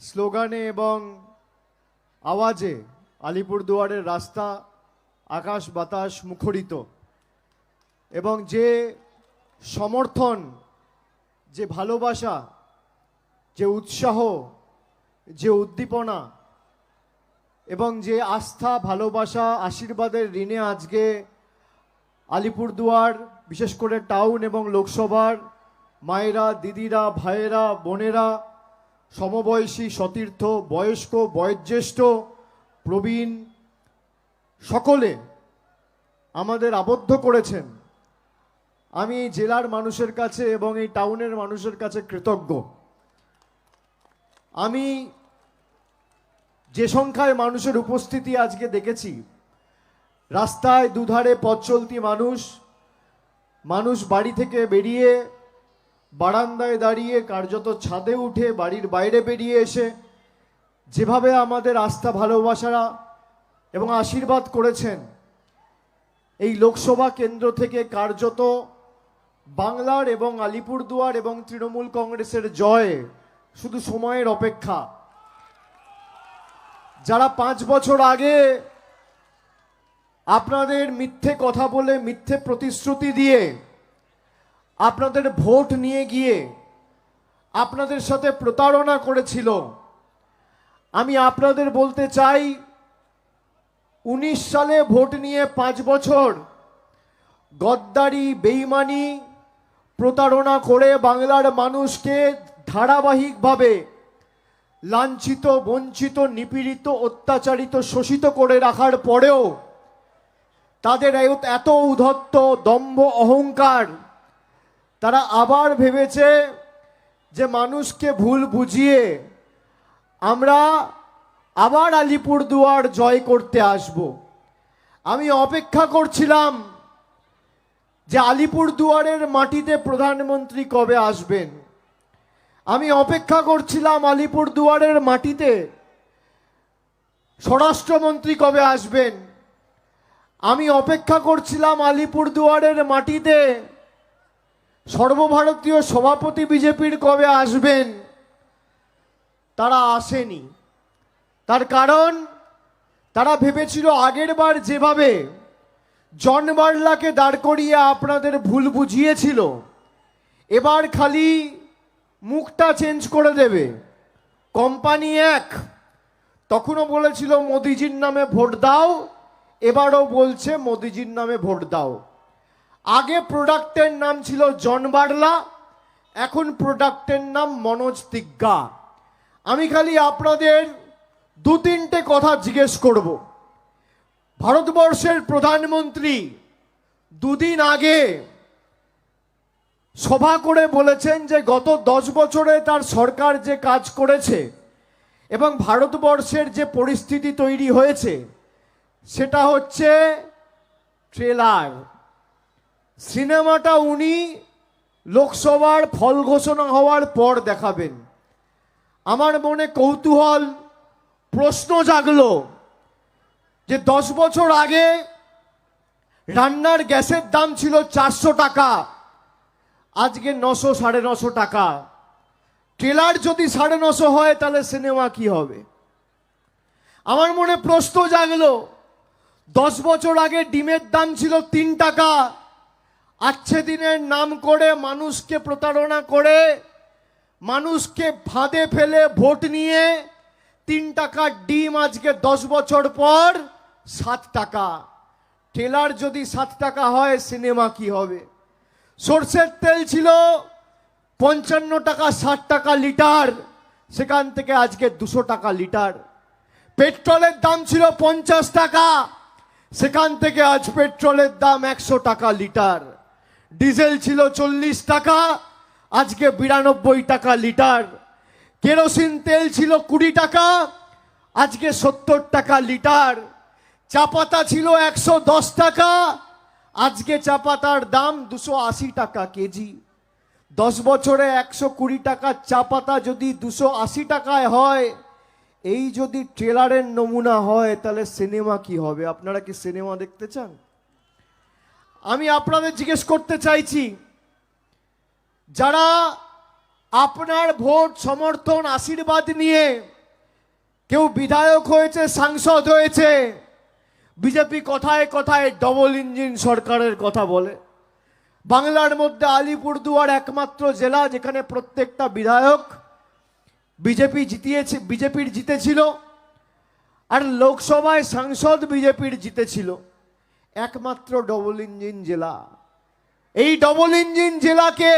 স্লোগানে এবং আওয়াজে আলিপুরদুয়ারের রাস্তা আকাশ বাতাস মুখরিত। এবং যে সমর্থন, যে ভালোবাসা, যে উৎসাহ, যে উদ্দীপনা এবং যে আস্থা, ভালোবাসা, আশীর্বাদের ঋণে আজকে আলিপুরদুয়ার, বিশেষ করে টাউন এবং লোকসভার মায়েরা, দিদিরা, ভাইয়েরা, বোনেরা সমবয়সী, সতীর্থ, বয়স্ক, বয়োজ্যেষ্ঠ, প্রবীণ, সকলে আমাদের আবদ্ধ করেছেন। আমি এই জেলার মানুষের কাছে এবং এই টাউনের মানুষের কাছে কৃতজ্ঞ। আমি যে সংখ্যায় মানুষের উপস্থিতি আজকে দেখেছি, রাস্তায় দুধারে পথ চলতি মানুষ মানুষ বাড়ি থেকে বেরিয়ে বারান্দায় দাঁড়িয়ে কার্যত ছাদে উঠে বাড়ির বাইরে বেরিয়ে এসে যেভাবে আমাদের আস্থা ভালোবাসারা এবং আশীর্বাদ করেছেন, এই লোকসভা কেন্দ্র থেকে কার্যত বাংলার এবং আলিপুরদুয়ার এবং তৃণমূল কংগ্রেসের জয় শুধু সময়ের অপেক্ষা। যারা পাঁচ বছর আগে আপনাদের মিথ্যে কথা বলে মিথ্যে প্রতিশ্রুতি দিয়ে আপনাদের ভোট নিয়ে গিয়ে আপনাদের সাথে প্রতারণা করেছিল। আমি আপনাদের বলতে চাই, উনিশ সালে ভোট নিয়ে পাঁচ বছর গদ্দারি, বেইমানি, প্রতারণা করে বাংলার মানুষকে ধারাবাহিকভাবে লাঞ্ছিত, বঞ্চিত, নিপীড়িত, অত্যাচারিত, শোষিত করে রাখার পরেও তাদের এত- উদ্ধত্ত, দম্ভ, অহংকার তারা আবার ভেবেছে যে মানুষকে ভুল বুঝিয়ে আমরা আবার আলিপুরদুয়ার জয় করতে আসব। আমি অপেক্ষা করছিলাম যে আলিপুরদুয়ারের মাটিতে প্রধানমন্ত্রী কবে আসবেন। আমি অপেক্ষা করছিলাম আলিপুরদুয়ারের মাটিতে স্বরাষ্ট্রমন্ত্রী কবে আসবেন। আমি অপেক্ষা করছিলাম আলিপুরদুয়ারের মাটিতে সর্বভারতীয় সভাপতি বিজেপির কবে আসবেন? তারা আসেনি। তার কারণ, তারা ভেবেছিল আগের বার যেভাবে জন বার্লাকে দাঁড় করিয়ে আপনাদের ভুল বুঝিয়েছিল, এবার খালি মুখটা চেঞ্জ করে দেবে। কোম্পানি এক, তখনও বলেছিল, মোদিজির নামে ভোট দাও। এবারও বলছে, মোদিজির নামে ভোট দাও। আগে প্রোডাক্টের নাম ছিল জন বার্লা, এখন প্রোডাক্টের নাম মনোজ তিগ্গা। আমি খালি আপনাদের দু তিনটে কথা জিজ্ঞেস করব। ভারতবর্ষের প্রধানমন্ত্রী দুদিন আগে সভা করে বলেছেন যে গত দশ বছরে তার সরকার যে কাজ করেছে এবং ভারতবর্ষের যে পরিস্থিতি তৈরি হয়েছে, সেটা হচ্ছে ট্রেলার। সিনেমাটা উনি লোকসভার ফল ঘোষণা হওয়ার পর দেখাবেন। আমার মনে কৌতূহল, প্রশ্ন জাগলো যে দশ বছর আগে রান্নার গ্যাসের দাম ছিল চারশো টাকা, আজকে নশো, সাড়ে নশো টাকা। ট্রেলার যদি সাড়ে নশো হয়, তাহলে সিনেমা কি হবে? আমার মনে প্রশ্ন জাগলো, দশ বছর আগে ডিমের দাম ছিল তিন টাকা আচ্ছে দিনের নাম করে মানুষকে প্রতারণা করে মানুষকে ফাঁদে ফেলে ভোট নিয়ে তিন টাকার ডিম আজকে দশ বছর পর সাত টাকা ট্রেলার যদি সাত টাকা হয় সিনেমা কি হবে সর্ষের তেল ছিল পঞ্চান্ন টাকা ষাট টাকা লিটার সেখান থেকে আজকে দুশো টাকা লিটার পেট্রোলের দাম ছিল পঞ্চাশ টাকা সেখান থেকে আজ পেট্রোলের দাম একশো টাকা লিটার ডিজেল ছিল চল্লিশ টাকা, আজকে বিরানব্বই টাকা লিটার। কেরোসিন তেল ছিল কুড়ি টাকা, আজকে সত্তর টাকা লিটার। চা পাতা ছিল একশো দশ টাকা, আজকে চা পাতার দাম দুশো আশি টাকা কেজি। দশ বছরে একশো কুড়ি টাকার চা পাতা যদি দুশো আশি টাকায় হয়, এই যদি ট্রেলারের নমুনা হয়, তাহলে সিনেমা কি হবে? আপনারা কি সিনেমা দেখতে চান? আমি আপনাদের জিজ্ঞেস করতে চাইছি, যারা আপনার ভোট, সমর্থন, আশীর্বাদ নিয়ে কেউ বিধায়ক হয়েছে, সাংসদ হয়েছে, বিজেপি কথায় কথায় ডবল ইঞ্জিন সরকারের কথা বলে। বাংলার মধ্যে আলিপুরদুয়ার একমাত্র জেলা যেখানে প্রত্যেকটা বিধায়ক বিজেপি জিতিয়েছে, বিজেপির জিতেছিল, আর লোকসভায় সাংসদ বিজেপির জিতেছিল। একমাত্র ডবল ইঞ্জিন জেলা। এই ডবল ইঞ্জিন জেলাকে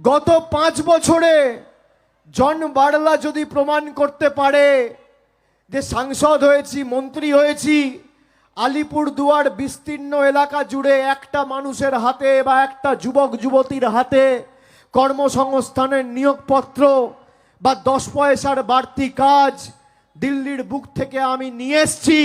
গত পাঁচ বছরে জন বাড়লা যদি প্রমাণ করতে পারে যে সাংসদ হয়েছি, মন্ত্রী হয়েছি, আলিপুর দুয়ার বিস্তীর্ণ এলাকা জুড়ে একটা মানুষের হাতে বা একটা যুবক, যুবতীর হাতে কর্মসংস্থানের নিয়োগপত্র বা দশ পয়সার বাড়তি কাজ দিল্লির বুক থেকে আমি নিয়ে এসছি।